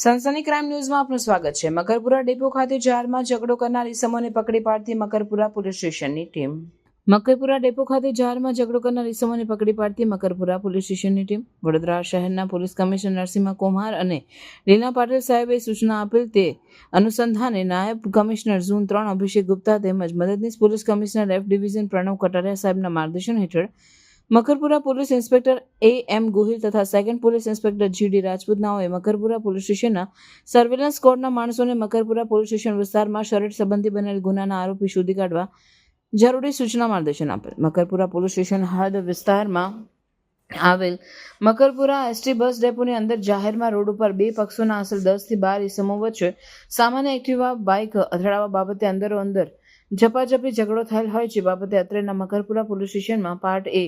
સનસની crime ન્યૂઝમાં આપનું સ્વાગત છે. મકરપુરા ડેપો ખાતે જાહેરમાં ઝઘડો કરનાર ઇસમોને પકડી પાડતી મકરપુરા પોલીસ સ્ટેશનની ટીમ. મકરપુરા ડેપો ખાતે જાહેરમાં ઝઘડો કરનાર ઇસમોને પકડી પાડતી મકરપુરા પોલીસ સ્ટેશનની ટીમ. વડોદરા શહેરના પોલીસ કમિશનર નરસિંહ કુમાર અને લીના પાટીલ સાહેબે સૂચના આપેલ તે અનુસંધાને નાયબ કમિશનર ઝોન ત્રણ અભિષેક ગુપ્તા તેમજ મદદનીશ police commissioner F division Pranav Kataria સાહેબના માર્ગદર્શન હેઠળ Makarpura police inspector A M Gohil તથા second police inspector G D રાજપૂતનાઓએ Makarpura police સ્ટેશનના સર્વેલન્સ સ્કોડના માણસોને મકરપુરા પોલીસ સ્ટેશન વિસ્તારમાં શરીર સંબંધી બનેલ ગુનાના આરોપી શોધી કાઢવા જરૂરી સૂચના માર્ગદર્શન આપેલ. મકરપુરા પોલીસ સ્ટેશન હદ વિસ્તારમાં આવેલ મકરપુરા એસટી બસ ડેપોની અંદર જાહેરમાં રોડ ઉપર બે પક્ષોના અસર દસથી બાર ઇસમો વચ્ચે સામાન્ય એક્ટિવા, બાઇક અથડાવવા બાબતે અંદરો અંદર ઝપાઝપી ઝઘડો થયેલ હોય છે. બાબતે અત્રેના મકરપુરા પોલીસ સ્ટેશનમાં પાર્ટ એ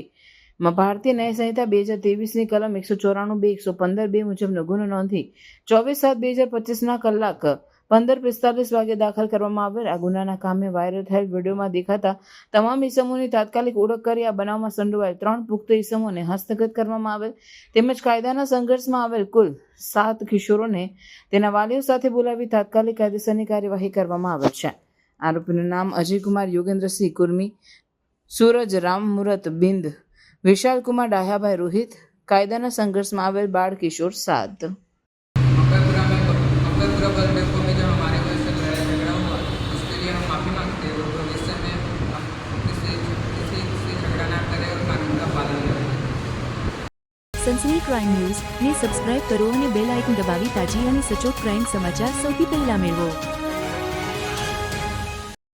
માં ભારતીય ન્યાય સંહિતા બે હજાર ત્રેવીસની કલમ એકસો ચોરાણું બે, એકસો પંદર બે મુજબનો ગુનો નોંધી ચોવીસ સાત બે હજાર પચીસના કલાક પંદર પિસ્તાલીસ વાગે દાખલ કરવામાં આવેલ. આ ગુનાના કામે વાયરલ થયેલ વિડીયોમાં દેખાતા તમામ ઇસમોની તાત્કાલિક ઓળખ કરી આ બનાવમાં સંડોવાયેલ ત્રણ પુખ્ત ઇસમોને હસ્તગત કરવામાં આવેલ. તેમજ કાયદાના સંઘર્ષમાં આવેલ કુલ સાત કિશોરોને તેના વાલીઓ સાથે બોલાવી તાત્કાલિક કાયદેસરની કાર્યવાહી કરવામાં આવેલ છે. આરોપીનું નામ અજયકુમાર યોગેન્દ્રસિંહ કુર્મી, સૂરજ રામમુરત બિંદ, વિશાલકુમાર ડાહ્યાભાઈ રોહિત, કાયદાના સંઘર્ષમાં આવેલ બાળ કિશોર સાત. સનસની ક્રાઇમ ન્યૂઝ ને સબસ્ક્રાઇબ કરો અને બેલ આઇકન દબાવી તાજી અને સચોટ ક્રાઇમ સમાચાર સૌથી પહેલા મેળવો.